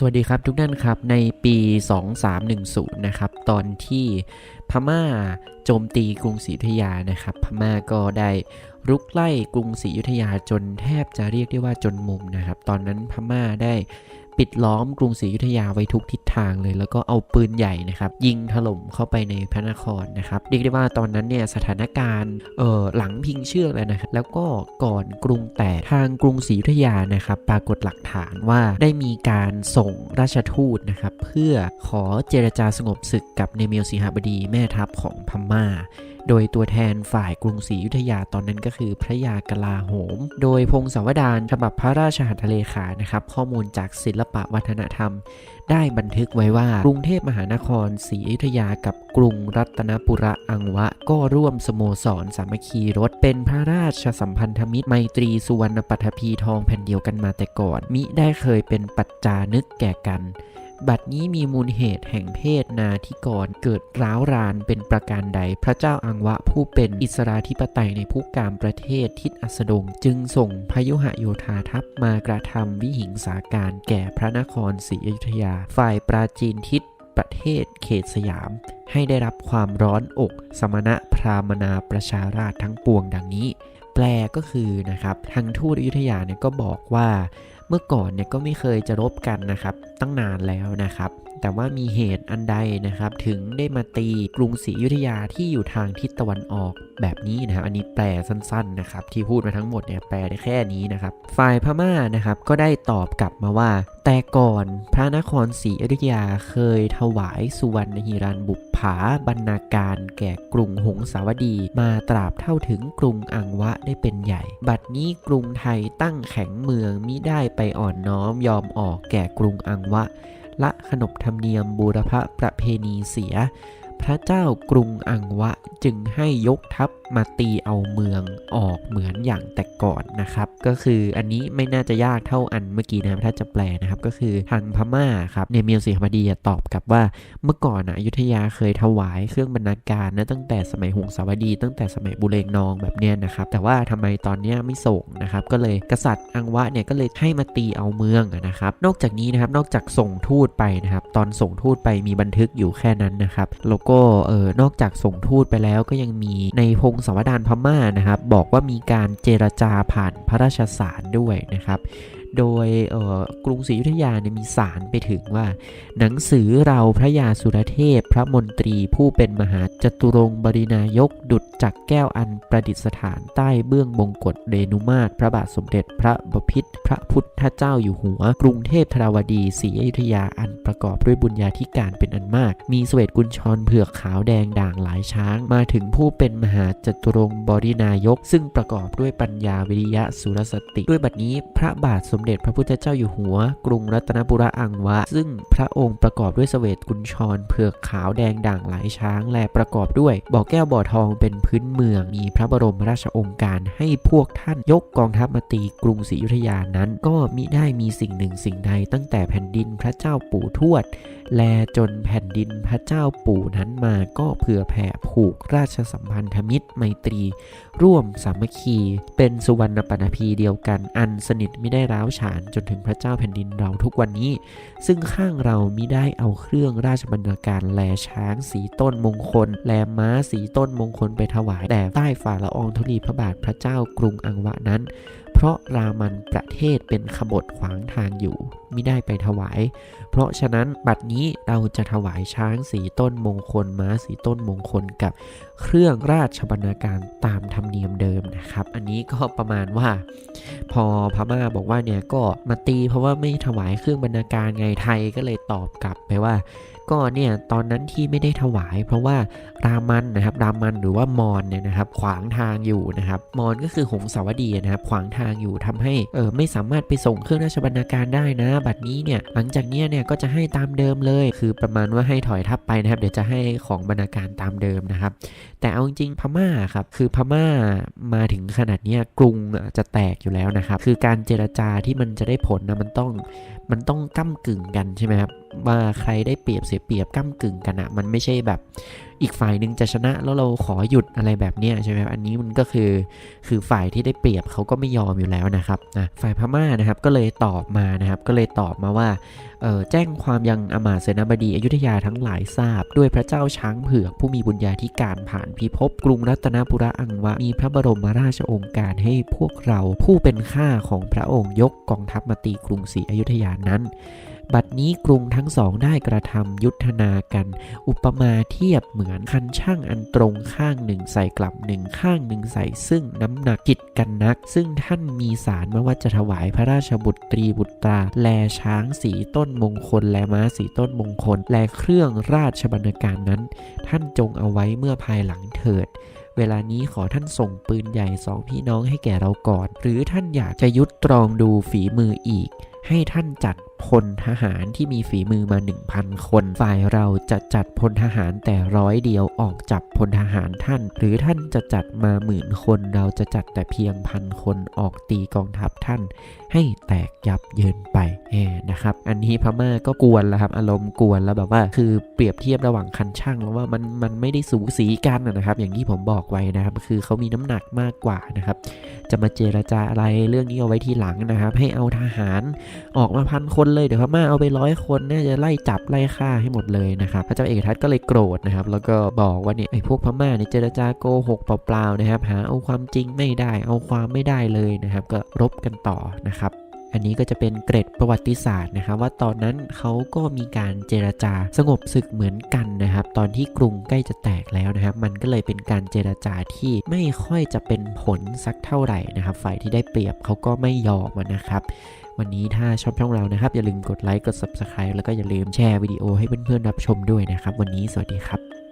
สวัสดีครับทุกท่านครับในปี 2310 นะครับ ตอนที่พม่าโจมตีกรุงศรีอยุธยานะครับ พม่าก็ได้รุกไล่กรุงศรีอยุธยาจนแทบจะเรียกได้ว่าจนมุมนะครับ ตอนนั้นพม่าได้ ปิดล้อมกรุงศรีอยุธยาไว้ทุกทิศทางเลย แล้วก็เอาปืนใหญ่นะครับ ยิงถล่มเข้าไปในพระนครนะครับเรียกได้ว่าตอนนั้นเนี่ยสถานการณ์เอ่อหลังพิงเชือกแล้วนะครับแล้วก็ก่อนกรุงแตกทางกรุงศรีอยุธยานะครับปรากฏหลักฐานว่าได้มีการส่งราชทูตนะครับเพื่อขอเจรจาสงบศึกกับเนเมียวสีหบดีแม่ทัพของพม่า โดยตัวแทนฝ่ายกรุงศรีอยุธยาตอนนั้นก็คือพระยากลาโหม โดยพงศาวดารฉบับพระราชหัตถเลขานะครับ ข้อมูลจากศิลปะวัฒนธรรม ได้บันทึกไว้ว่ากรุงเทพมหานครศรีอยุธยากับกรุงรัตนปุระอังวะ ก็ร่วมสโมสรสามัคคีรถ เป็นพระราชสัมพันธมิตรไมตรีสุวรรณปัทภีทองแผ่นเดียวกันมาแต่ก่อน มิได้เคยเป็นปัจจานึกแก่กัน บัดนี้มีมูลเหตุแห่งเพศนาธิกรเกิดร้าวรานเป็นประการใด พระเจ้าอังวะผู้เป็นอิสราธิปไตยในผู้กามประเทศทิศอัสดง จึงส่งพยุหโยธาทัพมากระทำวิหิงสาการแก่พระนครศรีอยุธยา ฝ่ายปราจีนทิศประเทศเขตสยาม ให้ได้รับความร้อนอก สมณะพราหมนาประชาราชทั้งปวงดังนี้ แปลก็คือนะครับทางทูตอยุธยาเนี่ยก็บอกว่า เมื่อก่อนเนี่ยก็ไม่เคยจะรบกันนะครับ ตั้งนานแล้วนะครับ แต่ว่ามีเหตุอันใดนะครับ ถึงได้มาตีกรุงศรีอยุธยาที่อยู่ทางทิศตะวันออกแบบนี้นะครับ อันนี้แปลสั้นๆนะครับ ที่พูดมาทั้งหมดเนี่ยแปลได้แค่นี้นะครับ ฝ่ายพม่านะครับก็ได้ตอบกลับมาว่า แต่ก่อนพระนครศรีอยุธยาเคยถวายสุวรรณหิรันบุปผาบรรณาการแก่กรุงหงสาวดีมาตราบเท่าถึงกรุงอังวะได้เป็นใหญ่ บัดนี้กรุงไทยตั้งแข็งเมืองมิได้ไปอ่อนน้อมยอมออกแก่กรุงอังวะ ละขนบธรรมเนียมบูรพประเพณีเสีย พระเจ้ากรุงอังวะจึงให้ยกทัพ มาตีเอาเมืองออกเหมือนอย่างแต่ก่อนนะครับ ก็คืออันนี้ไม่น่าจะยากเท่าอันเมื่อกี้นะครับถ้าจะแปลนะครับก็คือทางพม่าครับเนเมียสีหบดีตอบกลับว่าเมื่อก่อนนะอยุธยาเคยถวายเครื่องบรรณาการนะตั้งแต่สมัยหงสาวดี ตั้งแต่สมัยบุเรงนองแบบเนี้ยนะครับ แต่ว่าทำไมตอนเนี้ยไม่ส่งนะครับ ก็เลยกษัตริย์อังวะเนี่ยก็เลยให้มาตีเอาเมืองนะครับ นอกจากนี้นะครับนอกจากส่งทูตไปนะครับ ตอนส่งทูตไปมีบันทึกอยู่แค่นั้นนะครับแล้วก็เออนอกจากส่งทูตไปแล้วก็ยังมีในพงศาวดานพม่านะครับ บอกว่ามีการเจรจาผ่านพระราชสารด้วยนะครับ โดยกรุงศรีอยุธยาเนี่ยมีสารไปถึงว่า หนังสือเราพระยาสุรเทพพระมนตรีผู้เป็นมหาจตุรงบรินายก ดุจจักแก้วอันประดิษฐานใต้เบื้องบงกฎเดนุมาตรพระบาทสมเด็จพระบพิตรพระพุทธเจ้าอยู่หัว กรุงเทพธราวดีศรีอยุธยาอันประกอบด้วยบุญญาธิการเป็นอันมาก มีเสวตกุญชรเผือกขาวแดงด่างหลายช้าง มาถึงผู้เป็นมหาจตุรงบรินายก ซึ่งประกอบด้วยปัญญาวิริยะสุรสติ ด้วยบัดนี้พระบาทสมมเด็จพระพุทธเจ้าอยู่หัว กรุงรัตนบุรีอังวะ ซึ่งพระองค์ประกอบด้วยเสวตกุญชรเผือกขาวแดงด่างหลายช้างและประกอบด้วยบ่อแก้วบ่อทองเป็นพื้นเมือง มีพระบรมราชองค์การให้พวกท่านยกกองทัพมาตีกรุงศรีอยุธยานั้น ก็มิได้มีสิ่งหนึ่งสิ่งใดตั้งแต่แผ่นดินพระเจ้าปู่ทวด แลจนแผ่นดินพระเจ้าปู่นั้นมาก็เผื่อแผ่ผูกราชสัมพันธมิตรไมตรี ร่วมสามัคคี เป็นสุวรรณปณพีเดียวกันอันสนิทไม่ได้ร้าวฉานจนถึงพระเจ้าแผ่นดินเราทุกวันนี้ ซึ่งข้างเรามิได้เอาเครื่องราชบรรณาการแลช้างสีต้นมงคล แลม้าสีต้นมงคลไปถวายแต่ใต้ฝ่าละอองธุลีพระบาทพระเจ้ากรุงอังวะนั้น เพราะรามันประเทศเป็นขบฏขวางทางอยู่ไมิได้ไปถวาย เพราะฉะนั้นบัดนี้เราจะถวายช้างสีต้นมงคลม้าสีต้นมงคลกับเครื่องราชบรรณาการตามธรรมเนียมเดิมนะครับ อันนี้ก็ประมาณว่า พอพม่าบอกว่าเนี่ยก็มาตีเพราะว่าไม่ถวายเครื่องบรรณาการไงไทยก็เลยตอบกลับไปว่า ก็เนี่ยตอนนั้นที่ไม่ได้ถวาย เพราะว่ารามันนะครับรามันหรือว่ามอนเนี่ยนะครับ ขวางทางอยู่นะครับมอนก็คือหงสาวดีนะครับ ขวางทางอยู่ทำให้เออไม่สามารถไปส่งเครื่องราชบรรณาการได้นะบัดนี้เนี่ยหลังจากเนี้ยเนี่ยก็จะให้ตามเดิมเลย คือประมาณว่าให้ถอยทัพไปนะครับเดี๋ยวจะให้ของบรรณาการตามเดิมนะครับ แต่เอาจริงพม่าครับคือพม่ามาถึงขนาดนี้กรุงจะแตกอยู่แล้วนะครับ คือการเจรจาที่มันจะได้ผลนะมันต้องมันต้องก้ากึ่งกันใช่ไหมครับว่าใครได้เปรียบเสียเปรียบก้ากึ่งกันอะมันไม่ใช่แบบอีกฝ่ายหนึ่งจะชนะแล้วเราขอหยุดอะไรแบบเนี้ยใช่ไหมครับอันนี้มันก็คือคือฝ่ายที่ได้เปรียบเขาก็ไม่ยอมอยู่แล้วนะครับนะฝ่ายพม่านะครับก็เลยตอบมานะครับก็เลยตอบมาว่าเออแจ้งความยังอมาตย์เสนาบดีอยุธยาทั้งหลายทราบ ด้วยพระเจ้าช้างเผือกผู้มีบุญญาธิการผ่านพิภพกรุงรัตนบุรีอังวะมีพระบรมราชองค์การให้พวกเราผู้เป็นข้าของพระองค์ยกกองทัพมาตีกรุงศรีอยุธยานั้น บัดนี้กรุงทั้งสองได้กระทำยุทธนากัน อุปมาเทียบเหมือนคันช่างอันตรงข้างหนึ่งใส่กลับหนึ่งข้างหนึ่งใส่ซึ่งน้ำหนักกิดกันนัก ซึ่งท่านมีสารมาว่าจะถวายพระราชบุตรีบุตรา แลช้างสีต้นมงคล แลม้าสีต้นมงคล แลเครื่องราชบรรณาการนั้น ท่านจงเอาไว้เมื่อภายหลังเถิดเวลานี้ขอท่านส่งปืนใหญ่สองพี่น้องให้แก่เราก่อน หรือท่านอยากจะยุดตรองดูฝีมืออีก ให้ท่านจัด พลทหารที่มีฝีมือมา 1,000 คน ฝ่ายเราจะจัดพลทหารแต่ร้อยเดียวออกจับพลทหารท่าน หรือท่านจะจัดมาหมื่นคนเราจะจัดแต่เพียงพันคนออกตีกองทัพท่าน ให้แตกยับเยินไปแอบนะครับ อันนี้พม่าก็กวนแล้วครับอารมณ์กวนแล้วแบบว่า คือเปรียบเทียบระหว่างคันช่างแล้วว่ามันมันไม่ได้สูสีกันนะนะครับ อย่างที่ผมบอกไว้นะครับ คือเขามีน้ำหนักมากกว่านะครับ จะมาเจรจาอะไรเรื่องนี้เอาไว้ทีหลังนะครับ ให้เอาทหารออกมาพันคนเลยเดี๋ยวพม่าเอาไปร้อยคนน่าจะไล่จับไล่ฆ่าให้หมดเลยนะครับพระเจ้าเอกทัศก็เลยโกรธนะครับแล้วก็บอกว่าเนี่ยไอ้พวกพม่าเนี่ยเจรจาโกหกเปล่าๆนะครับหาเอาความจริงไม่ได้เอาความไม่ได้เลยนะครับก็รบกันต่อนะครับ อันนี้ก็จะเป็นเกร็ดประวัติศาสตร์นะครับว่าตอนนั้นเขาก็มีการเจรจาสงบศึกเหมือนกันนะครับ ตอนที่กรุงใกล้จะแตกแล้วนะครับ มันก็เลยเป็นการเจรจาที่ไม่ค่อยจะเป็นผลสักเท่าไหร่นะครับ ฝ่ายที่ได้เปรียบเขาก็ไม่ยอมนะครับวันนี้ถ้าชอบช่องเรานะครับ อย่าลืมกดไลค์กด subscribe แล้วก็อย่าลืมแชร์วิดีโอให้เพื่อนๆรับชมด้วยนะครับ วันนี้สวัสดีครับ